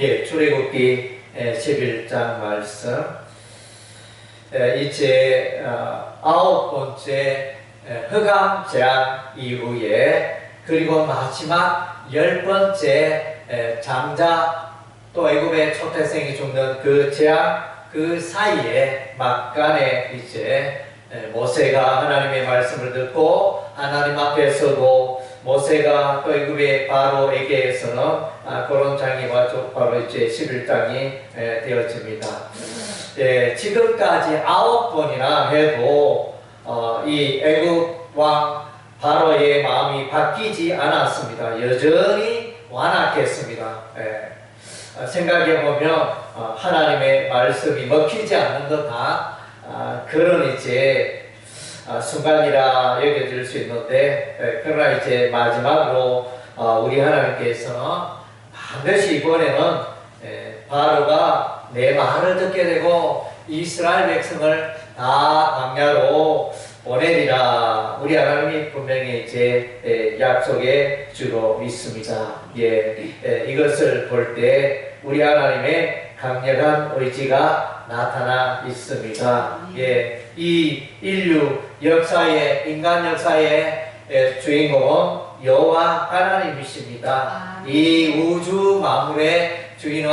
예, 출애굽기 11장 말씀. 에, 이제 어, 아홉 번째 에, 흑암 재앙 이후에 그리고 마지막 열 번째 에, 장자 또 애굽의 초태생이 죽는 그 재앙 그 사이에 막간에 이제 에, 모세가 하나님의 말씀을 듣고 하나님 앞에 서고 모세가 또 애굽의 바로에게서는 아, 그런 장이와 또 바로 이제 11장이 에, 되어집니다. 예, 지금까지 아홉 번이나 해도 어, 이 애굽 왕 바로의 마음이 바뀌지 않았습니다. 여전히 완악했습니다. 예. 어, 생각해 보면 어, 하나님의 말씀이 먹히지 않는 듯한 아, 그런 이제 아, 순간이라 여겨질 수 있는데 예, 그러나 이제 마지막으로 어, 우리 하나님께서는 반드시 이번에는 예, 바로가 내 말을 듣게 되고 이스라엘 백성을 다 광야로 보내리라 우리 하나님이 분명히 이제 예, 약속의 주로 믿습니다. 예, 예, 이것을 볼 때 우리 하나님의 강력한 의지가 나타나 있습니다. 예, 이 인류 역사의 인간 역사의 예, 주인공은 여호와 하나님이십니다. 이 우주 만물의 주인은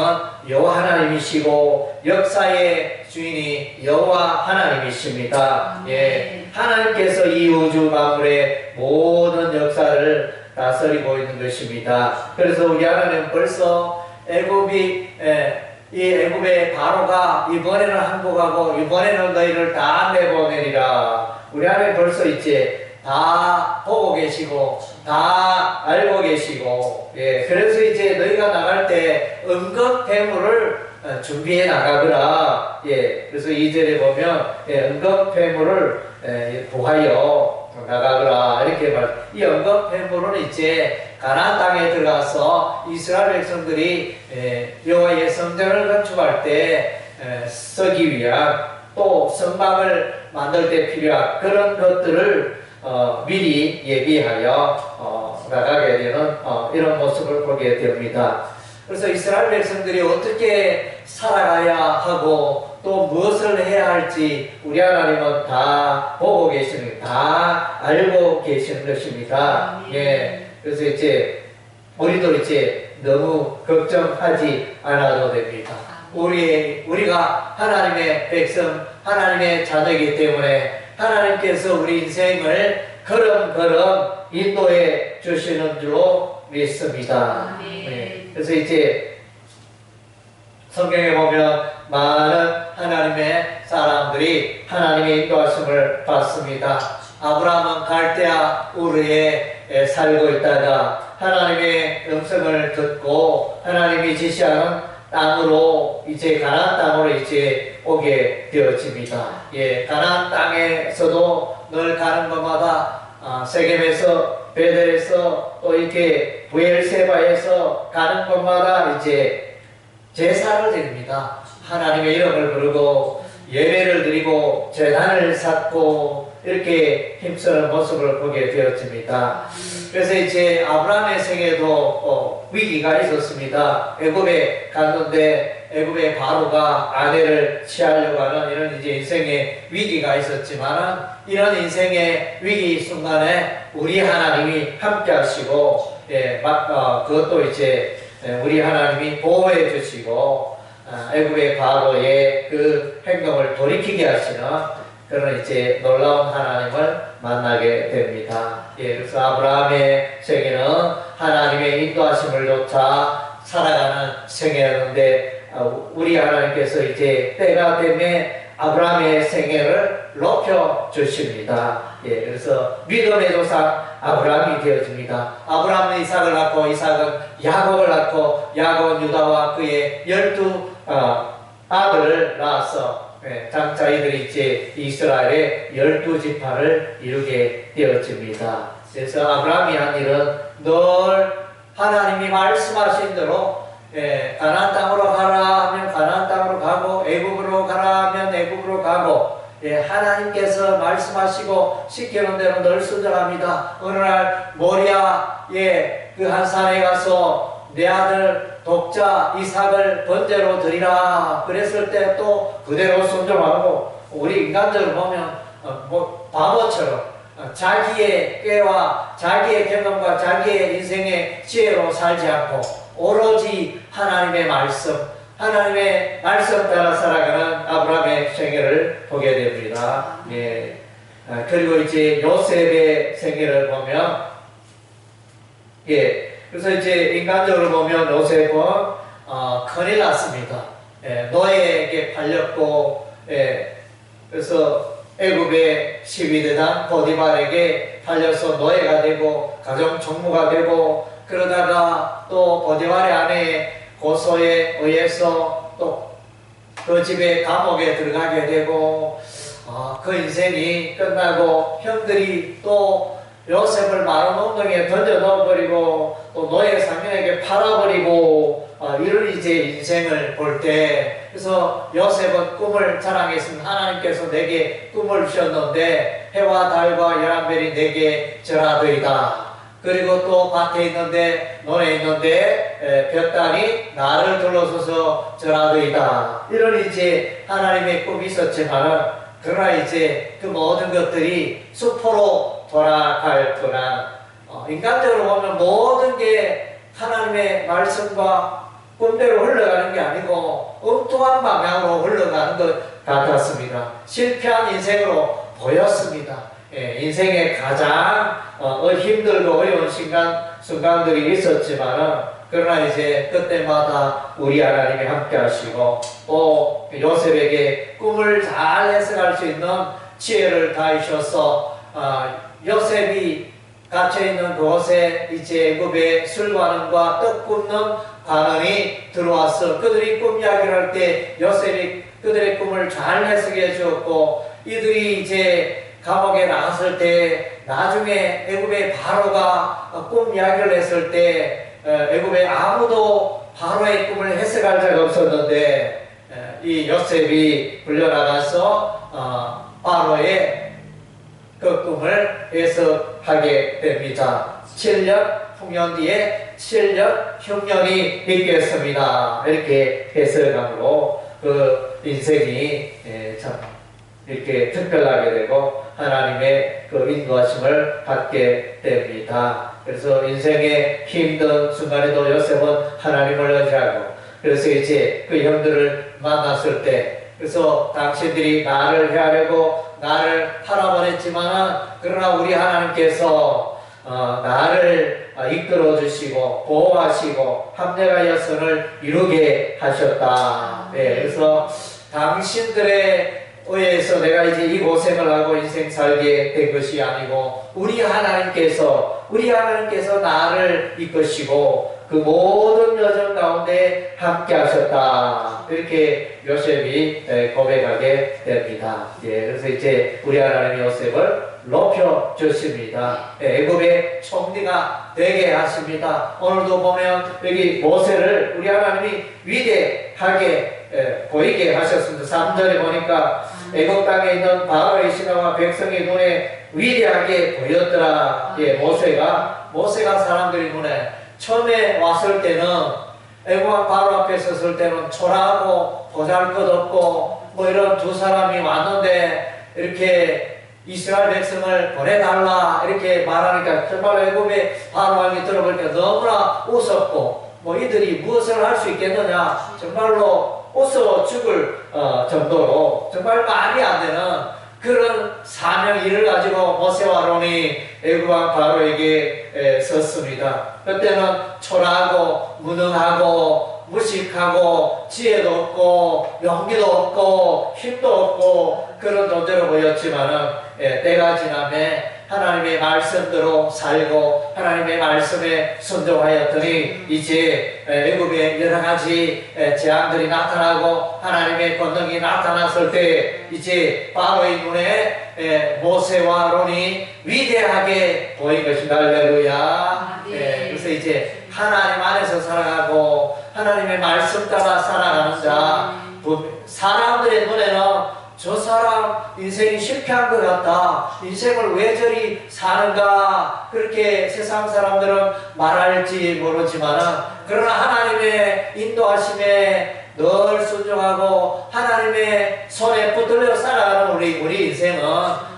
여호와 하나님이시고 역사의 주인이 여호와 하나님이십니다. 예, 하나님께서 이 우주 만물의 모든 역사를 다스리고 있는 것입니다. 그래서 우리 하나님은 벌써 애굽이 예, 이 애굽의 바로가 이번에는 항복하고 이번에는 너희를 다 내보내리라. 우리 하나님 벌써 이제 다 보고 계시고 다 알고 계시고 예 그래서 이제 너희가 나갈 때 응급 대물을 어, 준비해 나가거라 예 그래서 이절에 보면 예, 응급 대물을 예, 구하여 나가거라 이렇게 말이 응급 대물은 이제 가나안 땅에 들어가서 이스라엘 백성들이 예, 여호와의 성전을 건축할 때 에, 쓰기 위한 또 성막을 만들 때 필요한 그런 것들을 어, 미리 예비하여 어, 나가게 되는 어, 이런 모습을 보게 됩니다. 그래서 이스라엘 백성들이 어떻게 살아가야 하고 또 무엇을 해야 할지 우리 하나님은 다 보고 계시는 다 알고 계시는 것입니다. 예. 그래서 이제 우리도 이제 너무 걱정하지 않아도 됩니다. 우리 우리가 하나님의 백성, 하나님의 자녀이기 때문에 하나님께서 우리 인생을 걸음걸음 인도해 주시는 줄로 믿습니다. 아멘. 네. 그래서 이제 성경에 보면 많은 하나님의 사람들이 하나님의 인도하심을 받습니다. 아브라함은 갈대아 우르에 살고 있다가 하나님의 음성을 듣고 하나님이 지시하는 땅으로 이제 가나안 땅으로 이제 오게 되어집니다. 예, 가나안 땅에서도 늘 가는 곳마다 아, 세겜에서 베델에서 또 이렇게 부엘세바에서 가는 곳마다 이제 제사를 드립니다. 하나님의 이름을 부르고 예배를 드리고 재단을 쌓고 이렇게 힘쓰는 모습을 보게 되었습니다. 그래서 이제 아브라함의 생에도 어, 위기가 있었습니다. 애굽에 갔는데 애굽의 바로가 아내를 취하려고 하는 이런 이제 인생의 위기가 있었지만 이런 인생의 위기 순간에 우리 하나님이 함께 하시고 예, 막, 어, 그것도 이제 예, 우리 하나님이 보호해 주시고 아, 애굽의 바로의 그 행동을 돌이키게 하시는 그런 이제 놀라운 하나님을 만나게 됩니다. 예, 그래서 아브라함의 생애는 하나님의 인도하심을 쫓아 살아가는 생애였는데 아, 우리 하나님께서 이제 때가 되면 아브라함의 생애를 높여 주십니다. 예, 그래서 믿음의 조상 아브라함이 되어집니다. 아브라함은 이삭을 낳고 이삭은 야곱을 낳고 야곱은 유다와 그의 열두 어, 아들을 낳아서 예, 장차 이들이 이제 이스라엘의 열두 지파를 이루게 되어집니다. 그래서 아브라함이 한 일은 늘 하나님이 말씀하신 대로 예, 가나안 땅으로 가라 하면 가나안 땅으로 가고 애굽으로 가라 하면 애굽으로 가고 예, 하나님께서 말씀하시고 시키는 대로 늘 순종합니다. 어느 날 모리아의 그한 산에 가서 내 아들 독자 이삭을 번제로 드리라 그랬을 때 또 그대로 순종하고 우리 인간적으로 보면 어, 뭐 바보처럼 어, 자기의 꾀와 자기의 경험과 자기의 인생의 지혜로 살지 않고 오로지 하나님의 말씀 하나님의 말씀 따라 살아가는 아브라함의 생애를 보게 됩니다. 예. 아, 그리고 이제 요셉의 생애를 보면 예. 그래서 이제 인간적으로 보면 요셉은 어, 큰일 났습니다. 예, 노예에게 팔렸고, 예, 그래서 애굽의 12대장 보디발에게 팔려서 노예가 되고 가정 총무가 되고 그러다가 또 보디발의 아내 고소에 의해서 또 그 집에 감옥에 들어가게 되고 아, 그 인생이 끝나고 형들이 또 요셉을 마른 엉덩이에 던져 넣어버리고 또 노예 상인에게 팔아버리고 아, 이런 이제 인생을 볼 때 그래서 요셉은 꿈을 자랑했으면 하나님께서 내게 꿈을 주셨는데 해와 달과 열한별이 내게 절하더이다. 그리고 또 밭에 있는데 논에 있는데 에, 볕단이 나를 둘러서서 절하더이다. 이런 이제 하나님의 꿈이 있었지만은 그러나 이제 그 모든 것들이 수포로 돌아갈 뿐아 어, 인간적으로 보면 모든 게 하나님의 말씀과 꿈대로 흘러가는 게 아니고 엉뚱한 방향으로 흘러가는 것 같았습니다. 실패한 인생으로 보였습니다. 예, 인생의 가장 어, 힘들고 어려운 순간, 순간들이 있었지만은 그러나 이제 그때마다 우리 하나님이 함께 하시고 또 요셉에게 꿈을 잘 해석할 수 있는 지혜를 다하셔서 아, 요셉이 갇혀 있는 그곳에 이제 애굽의 술관원과 떡 굽는 관원이 들어와서 그들이 꿈 이야기를 할 때 요셉이 그들의 꿈을 잘 해석해 주었고 이들이 이제 감옥에 나갔을 때 나중에 애굽의 바로가 꿈 이야기를 했을 때 어, 애굽에 아무도 바로의 꿈을 해석할 자가 없었는데 어, 이 요셉이 불려나가서 어, 바로의 그 꿈을 해석하게 됩니다. 7년 풍년 뒤에 7년 흉년이 있겠습니다. 이렇게 해석함으로 그 인생이 예, 참 이렇게 특별하게 되고 하나님의 그 인도하심을 받게 됩니다. 그래서 인생의 힘든 순간에도 요셉은 하나님을 의지하고 그래서 이제 그 형들을 만났을 때 그래서 당신들이 나를 헤아려고 나를 팔아버렸지만은 그러나 우리 하나님께서 어, 나를 어, 이끌어 주시고 보호하시고 합력하여 선을 이루게 하셨다. 네, 그래서 당신들의 의해서 내가 이제 이 고생을 하고 인생 살게 된 것이 아니고 우리 하나님께서 우리 하나님께서 나를 이끄시고 그 모든 여정 가운데 함께 하셨다. 이렇게 요셉이 에, 고백하게 됩니다. 예, 그래서 이제 우리 하나님 요셉을 높여 주십니다. 예, 애굽의 총리가 되게 하십니다. 오늘도 보면 여기 모세를 우리 하나님이 위대하게 예, 보이게 하셨습니다. 3절에 보니까 애굽 땅에 있는 바로의 신하와 백성의 눈에 위대하게 보였더라. 예, 모세가 모세가 사람들이 눈에 처음에 왔을 때는 애굽 바로 앞에 섰을 때는 초라하고 보잘것없고 뭐 이런 두 사람이 왔는데 이렇게 이스라엘 백성을 보내달라 이렇게 말하니까 정말 애굽의 바로 왕이 들어볼 때 너무나 웃었고 뭐 이들이 무엇을 할 수 있겠느냐 정말로 웃어 죽을 어, 정도로 정말 말이 안 되는 그런 사명 일을 가지고 모세와 아론이 애굽 왕 바로에게 에, 섰습니다. 그때는 초라하고 무능하고 무식하고 지혜도 없고 용기도 없고 힘도 없고 그런 존재로 보였지만은 예, 때가 지남에 하나님의 말씀대로 살고 하나님의 말씀에 순종하였더니 이제 에, 애굽의 여러 가지 에, 재앙들이 나타나고 하나님의 권능이 나타났을 때 이제 바로의 눈에 에, 모세와 아론이 위대하게 보인 것입니다. 할렐루야. 네. 예, 그래서 이제 하나님 안에서 살아가고 하나님의 말씀 따라 살아가는 자 부- 사람들의 눈에는 저 사람 인생이 실패한 것 같다. 인생을 왜 저리 사는가. 그렇게 세상 사람들은 말할지 모르지만은 그러나 하나님의 인도하심에 늘 순종하고 하나님의 손에 붙들려 살아가는 우리 우리 인생은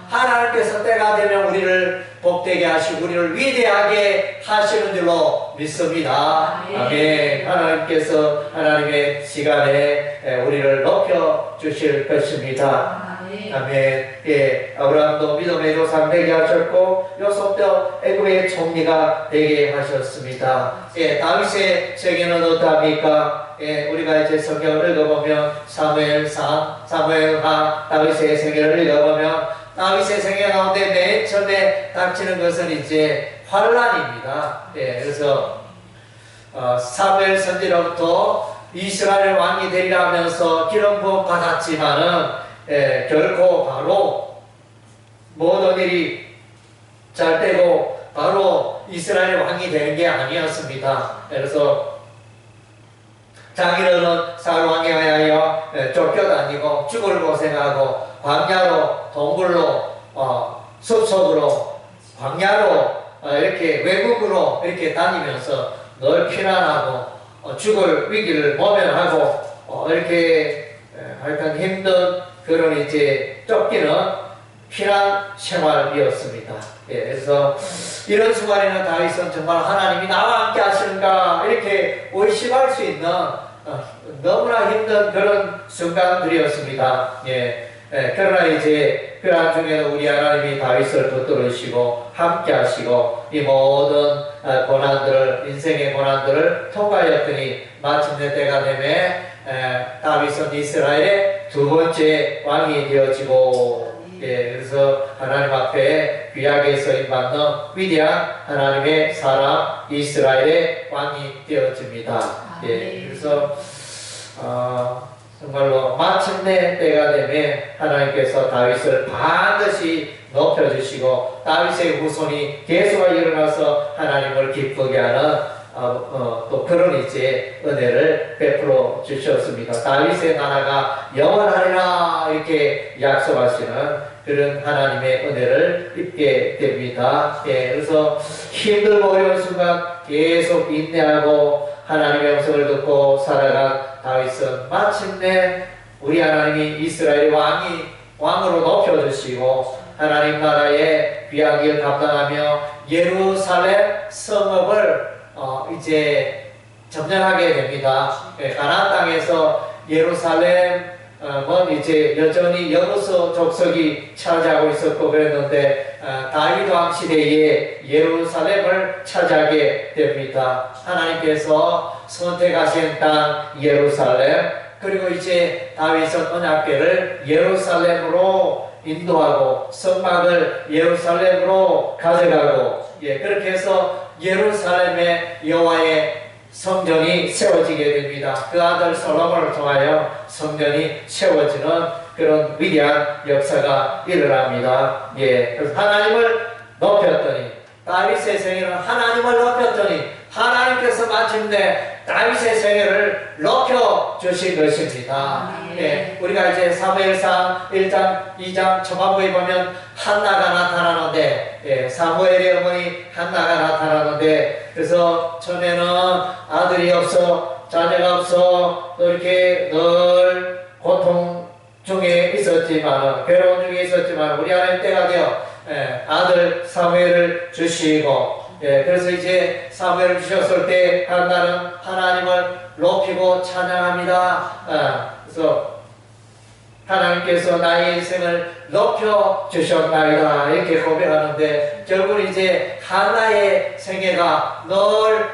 하나님께서 때가 되면 우리를 복되게 하시고 우리를 위대하게 하시는 줄로 믿습니다. 아멘. 하나님께서 하나님의 시간에 에, 우리를 높여 주실 것입니다. 아멘. 예, 아브라함도 믿음의 조상 되게 하셨고 요셉도 애굽의 총리가 되게 하셨습니다. 예, 다윗의 세계는 어떠합니까? 예, 우리가 이제 성경을 읽어보면 사무엘상, 사무엘하 다윗의 세계를 읽어보면 다윗의 생애 가운데 맨 처음에 닥치는 것은 이제 환란입니다. 예, 그래서 어, 사무엘 선지로부터 이스라엘 왕이 되리라 하면서 기름 부음 받았지만은 예, 결코 바로 모든 일이 잘 되고 바로 이스라엘 왕이 되는 게 아니었습니다. 그래서 자기는 사울 왕에 의하여 예, 쫓겨다니고 죽을 고생하고 광야로 동굴로 어, 숲속으로 광야로 어, 이렇게 외국으로 이렇게 다니면서 늘 피난하고 어, 죽을 위기를 모면하고 어, 이렇게 에, 하여튼 힘든 그런 이제 쫓기는 피난 생활이었습니다. 예, 그래서 이런 순간에는 다윗은 정말 하나님이 나와 함께 하시는가 이렇게 의심할 수 있는 어, 너무나 힘든 그런 순간들이었습니다. 예, 예, 그러나 이제 그러한 중에는 우리 하나님이 다윗을 붙들으시고 함께 하시고 이 모든 어, 고난들을 인생의 고난들을 통과하였더니 마침내 때가 되매 에, 다윗은 이스라엘의 두 번째 왕이 되어지고 예, 그래서 하나님 앞에 귀하게 서임받는 위대한 하나님의 사람 이스라엘의 왕이 되어집니다. 예, 그래서 어, 정말로 마침내 때가 되면 하나님께서 다윗을 반드시 높여주시고 다윗의 후손이 계속 일어나서 하나님을 기쁘게 하는 어, 어, 또 그런 이제 은혜를 베풀어 주셨습니다. 다윗의 나라가 영원하리라 이렇게 약속하시는 그런 하나님의 은혜를 입게 됩니다. 예, 그래서 힘들고 어려운 순간 계속 인내하고 하나님의 음성을 듣고 살아간 다윗은 마침내 우리 하나님이 이스라엘 왕이 왕으로 높여주시고 하나님 나라의 길 감당하며 예루살렘 성읍을 어, 이제 점령하게 됩니다. 예, 가나안 땅에서 예루살렘은 이제 여전히 여부서 족속이 차지하고 있었고 그랬는데 어, 다윗 왕 시대에 예루살렘을 차지하게 됩니다. 하나님께서 선택하신 땅 예루살렘 그리고 이제 다윗은 언약궤를 예루살렘으로 인도하고 성막을 예루살렘으로 가져가고 예 그렇게 해서 예루살렘의 여호와의 성전이 세워지게 됩니다. 그 아들 솔로몬을 통하여 성전이 세워지는 그런 위대한 역사가 일어납니다. 예, 그래서 하나님을 높였더니 다윗의 생애는 하나님을 높였더니 하나님께서 마침내 다윗의 생애를 높여 주신 것입니다. 예, 우리가 이제 사무엘상 1장, 2장 초반부에 보면 한나가 나타나는데 예, 사무엘의 어머니 한나가 나타나는데 그래서 처음에는 아들이 없어 자녀가 없어 또 이렇게 늘 고통 중에 있었지만 괴로운 중에 있었지만 우리 하나님 때가 되어 예, 아들 사무엘을 주시고 예, 그래서 이제 사무엘을 주셨을 때 한나는 하나님을 높이고 찬양합니다. 아, 그래서 하나님께서 나의 인생을 높여 주셨나이다 이렇게 고백하는데 결국 이제 하나의 생애가 늘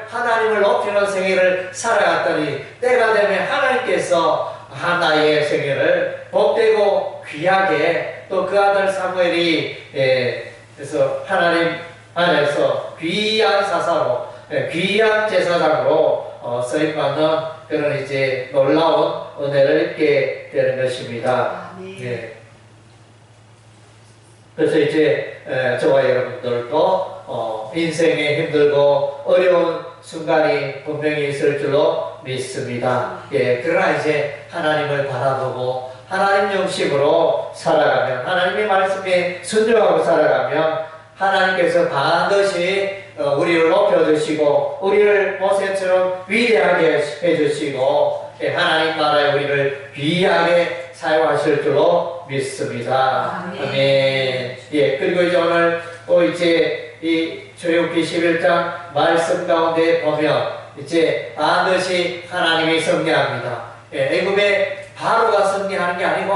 하나님을 높이는 생애를 살아갔더니 때가 되면 하나님께서 하나의 생애를 복되고 귀하게 또 그 아들 사무엘이 예, 그래서 하나님 안에서 귀한 사사로 예, 귀한 제사장으로 어, 쓰임받는 그런 이제 놀라운 은혜를 입게 되는 것입니다. 예. 그래서 이제 에, 저와 여러분들도 어, 인생에 힘들고 어려운 순간이 분명히 있을 줄로 믿습니다. 예, 그러나 이제 하나님을 바라보고 하나님 영식으로 살아가면 하나님의 말씀에 순종하고 살아가면 하나님께서 반드시 어, 우리를 높여주시고 우리를 모세처럼 위대하게 해주시고 예, 하나님 나라에 우리를 귀하게 사용하실 줄로 믿습니다. 아멘. 아멘. 예, 그리고 이제 오늘 또 이제 이 출애굽기 11장 말씀 가운데 보면 이제 반드시 하나님이 승리합니다. 예, 애굽의 바로가 승리하는 게 아니고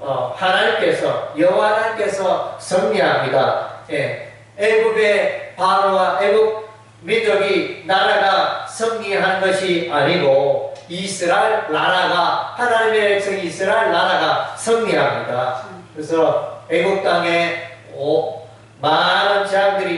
어, 하나님께서 여호와 하나님께서 승리합니다. 예, 애굽의 바로와 애굽 민족이 나라가 승리하는 것이 아니고 이스라엘 나라가 하나님의 백성 이스라엘 나라가 승리합니다. 그래서 애굽 땅에 오, 재앙들이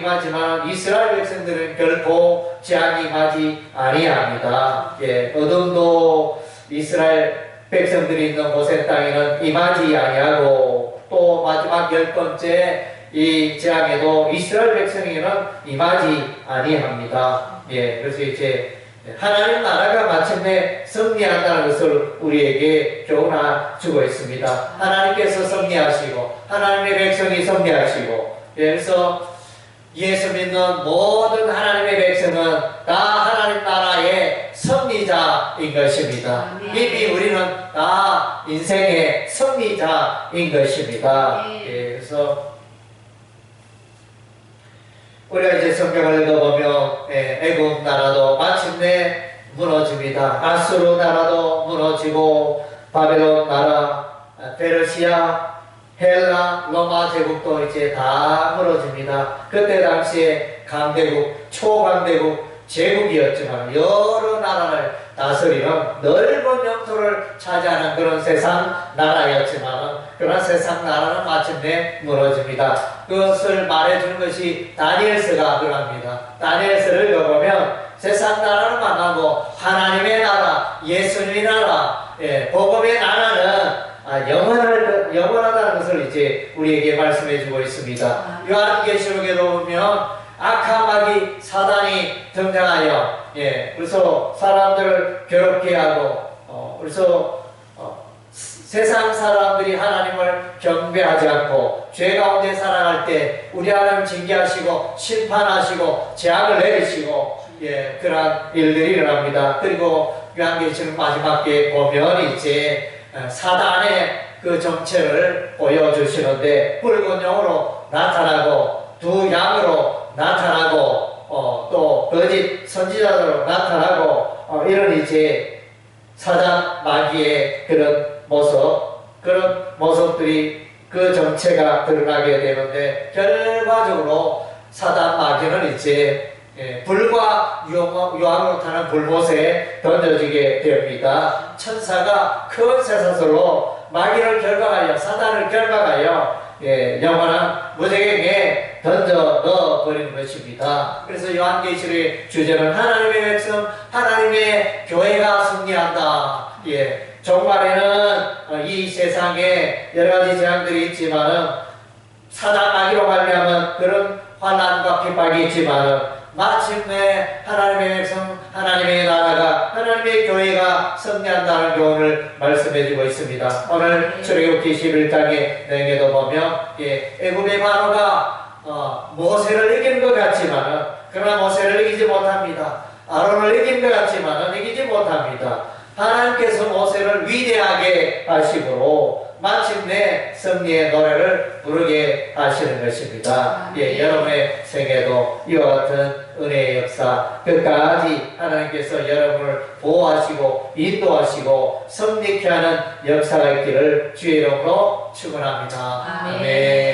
임하지만 이스라엘 백성들은 결코 재앙이 임하지 아니합니다. 예, 어둠도 이스라엘 백성들이 있는 고센 땅에는 임하지 아니하고 또 마지막 열 번째 이 재앙에도 이스라엘 백성에게는 임하지 아니합니다. 예, 그래서 이제 하나님 나라가 마침내 승리한다는 것을 우리에게 교훈하 주고 있습니다. 하나님께서 승리하시고 하나님의 백성이 승리하시고 예, 그래서 예수 믿는 모든 하나님의 백성은 다 하나님 나라의 승리자인 것입니다. 아멘. 이미 우리는 다 인생의 승리자인 것입니다. 네. 예, 그래서 우리가 이제 성경을 읽어보면 예, 애굽 나라도 마침내 무너집니다. 아수르 나라도 무너지고 바벨론 나라, 아, 페르시아, 헬라, 로마 제국도 이제 다 무너집니다. 그때 당시에 강대국, 초강대국 제국이었지만 여러 나라를 다스리는 넓은 영토를 차지하는 그런 세상 나라였지만 그런 세상 나라는 마침내 무너집니다. 그것을 말해주는 것이 다니엘서가 그럽니다. 다니엘서를 읽어보면 세상 나라는 만나고 하나님의 나라, 예수님의 나라, 예, 복음의 나라는 아, 영원 영원하다는 것을 이제 우리에게 말씀해 주고 있습니다. 요한계시록에도 보면 악한 마귀 사단이 등장하여 예, 그래서 사람들을 괴롭게 하고 어, 그래서 어, 세상 사람들이 하나님을 경배하지 않고 죄 가운데 살아갈 때 우리 하나님 징계하시고 심판하시고 재앙을 내리시고 예, 그러한 일들이 일어납니다. 그리고 요한계시록 마지막에 보면 이제 어, 사단의 그 정체를 보여주시는데 붉은 영으로 나타나고 두 양으로 나타나고 어, 또 거짓 선지자로 나타나고 어, 이런 이제 사단 마귀의 그런 모습 그런 모습들이 그 정체가 드러나게 되는데 결과적으로 사단 마귀는 이제 예, 불과 유황으로 타는 불못에 던져지게 됩니다. 천사가 큰 쇠사슬로 마귀를 결박하여 사단을 결박하여 예, 영원한 무적에게 던져 넣어 버리는 것입니다. 그래서 요한계시록의 주제는 하나님의 백성, 하나님의 교회가 승리한다. 예, 종말에는 어, 이 세상에 여러 가지 재앙들이 있지만은 사단 마귀로 말미암은 그런 환난과 핍박이 있지만 마침내 하나님의 백성, 하나님의 나라가, 하나님의 교회가 승리한다는 교훈을 말씀해주고 있습니다. 오늘 출애굽기 11장에 내게도 보면 예, 애굽의 바로가 어, 모세를 이긴 것 같지만은 그러나 모세를 이기지 못합니다. 아론을 이긴 것 같지만은 이기지 못합니다. 하나님께서 모세를 위대하게 하심으로 마침내 승리의 노래를 부르게 하시는 것입니다. 예, 여러분의 생에도 이와 같은 은혜의 역사 끝까지 하나님께서 여러분을 보호하시고 인도하시고 승리케 하는 역사가 있기를 주의 이름으로 축원합니다. 아멘. 아멘.